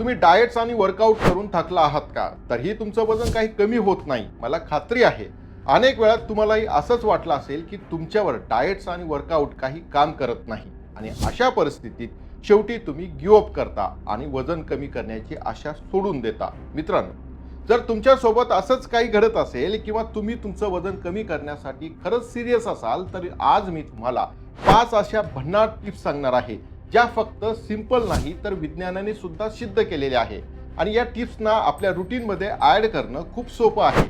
तुम्ही डाएट्स आणि वर्कआउट करून थकला आहात का? तरीही तुमचं वजन काही कमी होत नाही. मला खात्री आहे. अनेक वेळा तुम्हालाही असंच वाटलं असेल की तुमच्यावर डाएट्स आणि वर्कआउट काही काम करत नाही. आणि अशा परिस्थितीत शेवटी तुम्ही गिवअप करता आणि वजन कमी करण्याची आशा सोडून देता. मित्रांनो जर तुमच्यासोबत असंच काही घडत असेल किंवा तुम्ही तुमचं वजन कमी करण्यासाठी खरंच सिरियस असाल तर आज मी तुम्हाला पाच अशा भन्नाट टिप्स सांगणार आहे. ज्या फक्त सिंपल नाही तर विज्ञानाने सुद्धा सिद्ध केलेल्या आहे. आणि या टिप्सना आपल्या रुटीनमध्ये ॲड करणं खूप सोपं आहे.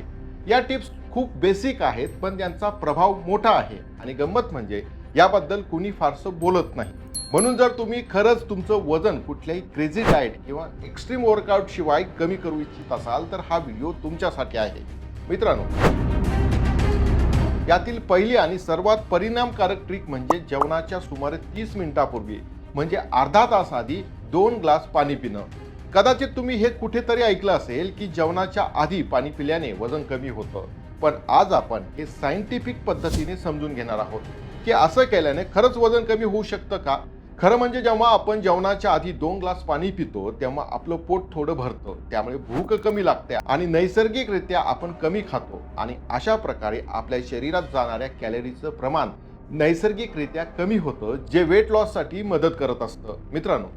या टिप्स खूप बेसिक आहेत पण त्यांचा प्रभाव मोठा आहे. आणि गंमत म्हणजे याबद्दल कुणी फारसं बोलत नाही. म्हणून जर तुम्ही खरंच तुमचं वजन कुठल्याही क्रेझी डाएट किंवा एक्स्ट्रीम वर्कआउटशिवाय कमी करू इच्छित असाल तर हा व्हिडिओ तुमच्यासाठी आहे. मित्रांनो यातील पहिली आणि सर्वात परिणामकारक ट्रिक म्हणजे जेवणाच्या सुमारे तीस मिनिटापूर्वी. म्हणजे अर्धा तास आधी दोन ग्लास पाणी पिणं. कदाचित तुम्ही हे कुठेतरी ऐकलं असेल की जेवणाच्या आधी पाणी पिल्याने वजन कमी होतं. पण आज आपण हे सायंटिफिक पद्धतीने समजून घेणार आहोत की असं केल्याने खरंच वजन कमी होऊ शकतं का? खरं म्हणजे जेव्हा आपण जेवणाच्या आधी दोन ग्लास पाणी पितो तेव्हा आपलं पोट थोडं भरतं त्यामुळे भूक कमी लागते आणि नैसर्गिकरित्या आपण कमी खातो. आणि अशा प्रकारे आपल्या शरीरात जाणाऱ्या कॅलरीचं प्रमाण नैसर्गिकरित्या कमी होतं जे वेट लॉससाठी मदत करत असतं. मित्रांनो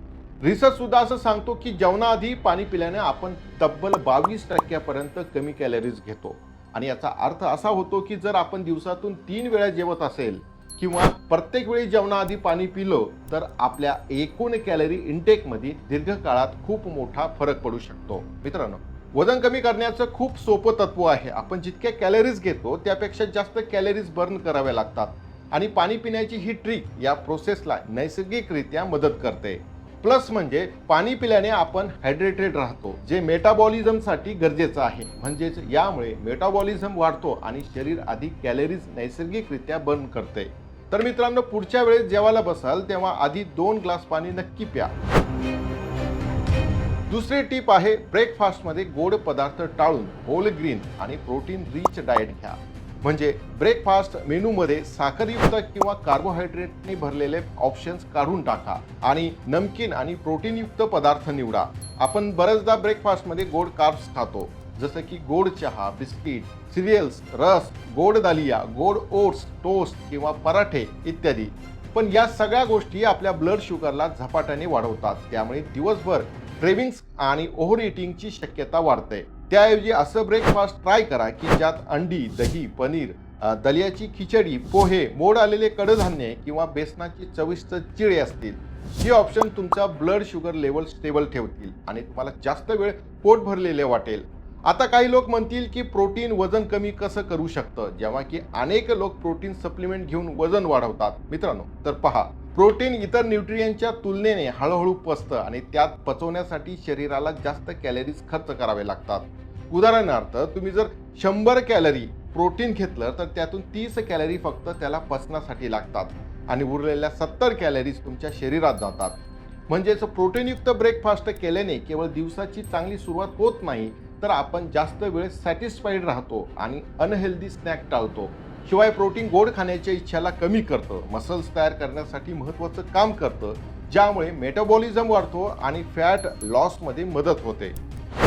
रिसर्च सुद्धा असं सांगतो की जेवणाआधी पाणी पिल्याने आपण तब्बल बावीस टक्क्यापर्यंत कमी कॅलरीज घेतो. आणि याचा अर्थ असा होतो की जर आपण दिवसातून तीन वेळा जेवत असेल किंवा प्रत्येक वेळी जेवणाआधी पाणी पिलं तर आपल्या एकूण कॅलरी इंटेकमध्ये दीर्घकाळात खूप मोठा फरक पडू शकतो. मित्रांनो वजन कमी करण्याचं खूप सोपं तत्व आहे. आपण जितक्या कॅलरीज घेतो त्यापेक्षा जास्त कॅलरीज बर्न कराव्या लागतात. आणि पाणी पिण्याची ही ट्रिक या प्रोसेसला नैसर्गिकरित्या मदत करते. प्लस म्हणजे पाणी पिल्याने आपण हायड्रेटेड राहतो जे मेटाबॉलिझमसाठी गरजेचं आहे. म्हणजेच यामुळे मेटाबॉलिझम वाढतो आणि शरीर अधिक कॅलरीज नैसर्गिकरित्या बर्न करते. तर मित्रांनो पुढच्या वेळेस जेवायला बसाल तेव्हा आधी दोन ग्लास पाणी नक्की प्या. दुसरी टीप आहे ब्रेकफास्टमध्ये गोड पदार्थ टाळून होल ग्रीन आणि प्रोटीन रिच डाएट घ्या. म्हणजे ब्रेकफास्ट मेनूमध्ये साखरयुक्त किंवा कार्बोहायड्रेटने भरलेले ऑप्शन्स काढून टाका आणि नमकीन आणि प्रोटीनयुक्त पदार्थ निवडा. आपण बरेचदा ब्रेकफास्टमध्ये गोड कार्ब्स खातो. जसं की गोड चहा बिस्किट सिरियल्स रस गोड दालिया गोड ओट्स टोस्ट किंवा पराठे इत्यादी. पण या सगळ्या गोष्टी आपल्या ब्लड शुगरला झपाट्याने वाढवतात. त्यामुळे दिवसभर क्रेविंग्स आणि ओव्हर इटिंगची शक्यता वाढते. त्याऐवजी असं ब्रेकफास्ट ट्राय करा की ज्यात अंडी दही पनीर दलियाची खिचडी पोहे मोड आलेले कडधान्य किंवा बेसनाची चविष्ट चिळे असतील. ही ऑप्शन तुमचा ब्लड शुगर लेवल स्टेबल ठेवतील आणि तुम्हाला जास्त वेळ पोट भरलेले वाटेल. आता काही लोक म्हणतील की प्रोटीन वजन कमी कसं करू शकतं? जेव्हा की अनेक लोक प्रोटीन सप्लिमेंट घेऊन वजन वाढवतात. मित्रांनो तर पहा. प्रोटीन इतर न्यूट्रियनच्या तुलनेने हळूहळू पचतं आणि त्यात पचवण्यासाठी शरीराला जास्त कॅलरीज खर्च करावे लागतात. उदाहरणार्थ तुम्ही जर शंभर कॅलरी प्रोटीन घेतलं तर त्यातून तीस कॅलरी फक्त त्याला पचण्यासाठी लागतात आणि उरलेल्या सत्तर कॅलरीज तुमच्या शरीरात जातात. म्हणजेच प्रोटीनयुक्त ब्रेकफास्ट केल्याने केवळ दिवसाची चांगली सुरुवात होत नाही तर आपण जास्त वेळ सॅटिस्फाईड राहतो आणि अनहेल्दी स्नॅक टाळतो. शिवाय प्रोटीन गोड खाण्याच्या इच्छाला कमी करतं मसल्स तयार करण्यासाठी महत्त्वाचं काम करतं ज्यामुळे मेटाबॉलिझम वाढतो आणि फॅट लॉसमध्ये मदत होते.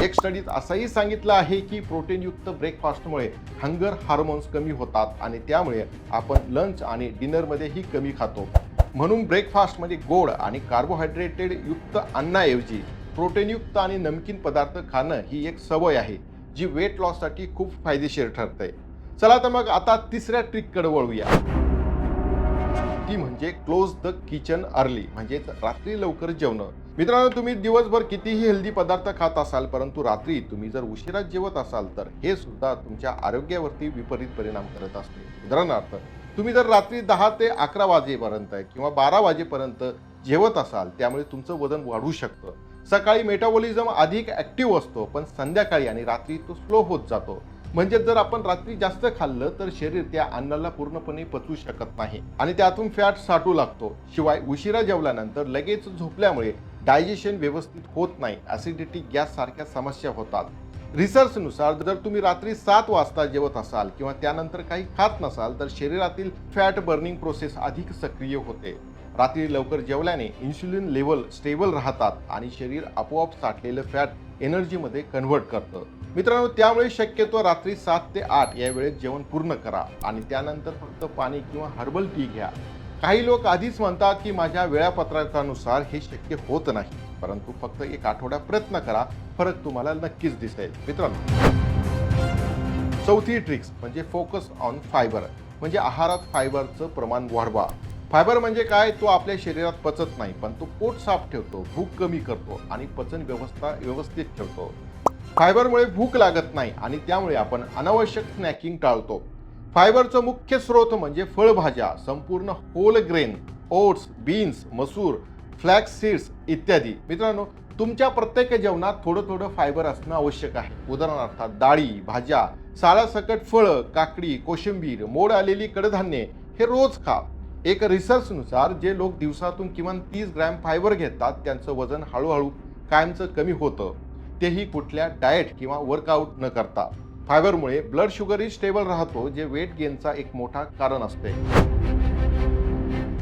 एक स्टडीत असंही सांगितलं आहे की प्रोटीनयुक्त ब्रेकफास्टमुळे हंगर हार्मोन्स कमी होतात आणि त्यामुळे आपण लंच आणि डिनरमध्येही कमी खातो. म्हणून ब्रेकफास्टमध्ये गोड आणि कार्बोहायड्रेटेड युक्त अन्नाऐवजी प्रोटीनयुक्त आणि नमकीन पदार्थ खाणं ही एक सवय आहे जी वेट लॉससाठी खूप फायदेशीर ठरते. चला तर मग आता तिसऱ्या ट्रिककडे वळूया. ती म्हणजे क्लोज द किचन अर्ली म्हणजेच रात्री लवकर जेवणं. मित्रांनो तुम्ही दिवसभर कितीही हेल्दी पदार्थ खात असाल परंतु रात्री तुम्ही जर उशिरा जेवत असाल तर हे सुद्धा तुमच्या आरोग्यावरती विपरीत परिणाम करत असते. उदाहरणार्थ तुम्ही जर रात्री दहा ते अकरा वाजेपर्यंत किंवा बारा वाजेपर्यंत जेवत असाल त्यामुळे तुमचं वजन वाढू शकतं. सकाळी मेटाबॉलिझम अधिक ॲक्टिव्ह असतो पण संध्याकाळी आणि रात्री तो स्लो होत जातो. म्हणजे जर आपण रात्री जास्त खाल्लं तर शरीर त्या अन्नाला पूर्णपणे पचवू शकत नाही. आणि त्यातून फॅट साठू लागतो. शिवाय उशिरा जेवल्यानंतर लगेच झोपल्यामुळे डायजेशन व्यवस्थित होत नाही. ॲसिडिटी गॅस सारख्या समस्या होतात. रिसर्चनुसार जर तुम्ही रात्री सात वाजता जेवत असाल किंवा त्यानंतर काही खात नसाल तर शरीरातील फॅट बर्निंग प्रोसेस अधिक सक्रिय होते. रात्री लवकर जेवल्याने इन्सुलिन लेवल स्टेबल राहतात आणि शरीर आपोआप साठलेलं फॅट एनर्जीमध्ये कन्व्हर्ट करतं. मित्रांनो त्यामुळे शक्यतो रात्री सात ते आठ या वेळेत जेवण पूर्ण करा आणि त्यानंतर फक्त पाणी किंवा हर्बल टी घ्या. काही लोक आधीच म्हणतात की माझ्या वेळापत्रकानुसार हे शक्य होत नाही परंतु फक्त एक आठवडा प्रयत्न करा फरक तुम्हाला नक्कीच दिसेल. मित्रांनो चौथी ट्रिक्स म्हणजे फोकस ऑन फायबर म्हणजे आहारात फायबरचं प्रमाण वाढवा. फायबर म्हणजे काय? तो आपल्या शरीरात पचत नाही पण तो पोट साफ ठेवतो भूक कमी करतो आणि पचन व्यवस्था व्यवस्थित ठेवतो. फायबरमुळे भूक लागत नाही आणि त्यामुळे आपण अनावश्यक स्नॅकिंग टाळतो. फायबरचं मुख्य स्रोत म्हणजे फळभाज्या संपूर्ण होल ग्रेन ओट्स बीन्स मसूर फ्लॅक्स सीड्स इत्यादी. मित्रांनो तुमच्या प्रत्येक जेवणात थोडं थोडं फायबर असणं आवश्यक आहे. उदाहरणार्थ डाळी भाज्या साळासकट फळं काकडी कोशिंबीर मोड आलेली कडधान्ये हे रोज खा. एक रिसर्चनुसार जे लोक दिवसातून किमान तीस ग्रॅम फायबर घेतात त्यांचं वजन हळूहळू कायमचं कमी होतं. तेही कुठल्या डाएट किंवा वर्कआउट न करता. फायबरमुळे ब्लड शुगरही स्टेबल राहतो जे वेट गेनचा एक मोठा कारण असते.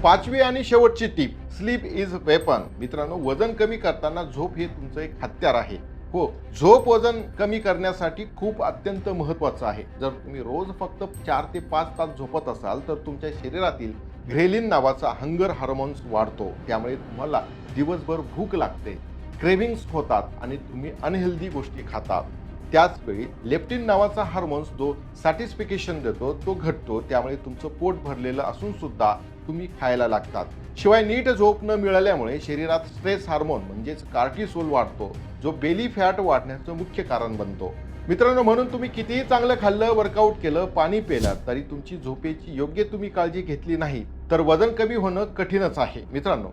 पाचवी आणि शेवटची टीप स्लीप इज वेपन मित्रांनो वजन कमी करताना झोप हे तुमचं एक हत्यार आहे. हो झोप वजन कमी करण्यासाठी खूप अत्यंत महत्वाचं आहे. जर तुम्ही रोज फक्त चार ते पाच तास झोपत असाल तर तुमच्या शरीरातील ग्रेलिन नावाचा हंगर हार्मोन्स वाढतो त्यामुळे तुम्हाला दिवसभर भूक लागते क्रेविंग्स होतात आणि तुम्ही अनहेल्दी गोष्टी खातात. त्याचवेळी लेप्टिन नावाचा हार्मोन्स जो सॅटिस्फिकेशन देतो तो घटतो त्यामुळे तुमचं पोट भरलेलं असून सुद्धा तुम्ही खायला लागतात. शिवाय नीट झोप न मिळाल्यामुळे शरीरात स्ट्रेस हार्मोन म्हणजेच कार्टिसोल वाढतो जो बेली फॅट वाढण्याचं मुख्य कारण बनतो. मित्रांनो म्हणून तुम्ही कितीही चांगलं खाल्लं वर्कआउट केलं पाणी पेलं तरी तुमची झोपेची योग्य तुम्ही काळजी घेतली नाही तर वजन कमी होणं कठीणच आहे. मित्रांनो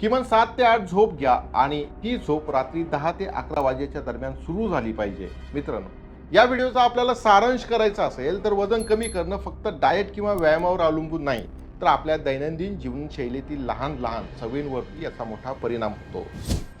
किमान सात ते आठ झोप घ्या आणि ती झोप रात्री दहा ते अकरा वाजेच्या दरम्यान सुरू झाली पाहिजे. मित्रांनो या व्हिडिओचा आपल्याला सारांश करायचा असेल तर वजन कमी करणं फक्त डाएट किंवा व्यायामावर अवलंबून नाही. तर आपल्या दैनंदिन जीवनशैलीतील लहान लहान सवयींवरती याचा मोठा परिणाम होतो.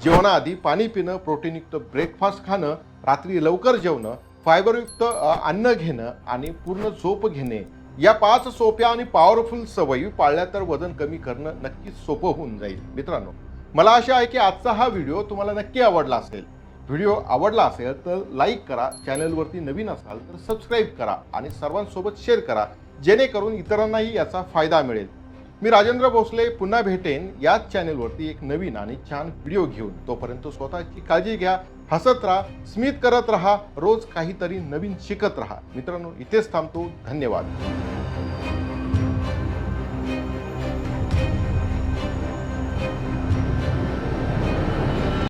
जेवणाआधी पाणी पिणं प्रोटीनयुक्त ब्रेकफास्ट खाणं रात्री लवकर जेवणं फायबरयुक्त अन्न घेणं आणि पूर्ण झोप घेणे या पाच सोप्या आणि पॉवरफुल सवयी पाळल्या तर वजन कमी करणं नक्कीच सोपं होऊन जाईल. मित्रांनो मला आशा आहे की आजचा हा व्हिडिओ तुम्हाला नक्की आवडला असेल. व्हिडिओ आवडला असेल तर लाईक करा चॅनलवरती नवीन असाल तर सबस्क्राईब करा आणि सर्वांसोबत शेअर करा. जेणेकरून इतरांनाही याचा फायदा मिळेल. मी राजेंद्र भोसले पुन्हा भेटेन याच चॅनेलवरती एक नवीन आणि छान व्हिडिओ घेऊन. तोपर्यंत स्वतःची काळजी घ्या हसत राहा स्मित करत राहा रोज काहीतरी नवीन शिकत राहा. मित्रांनो इथेच थांबतो. धन्यवाद.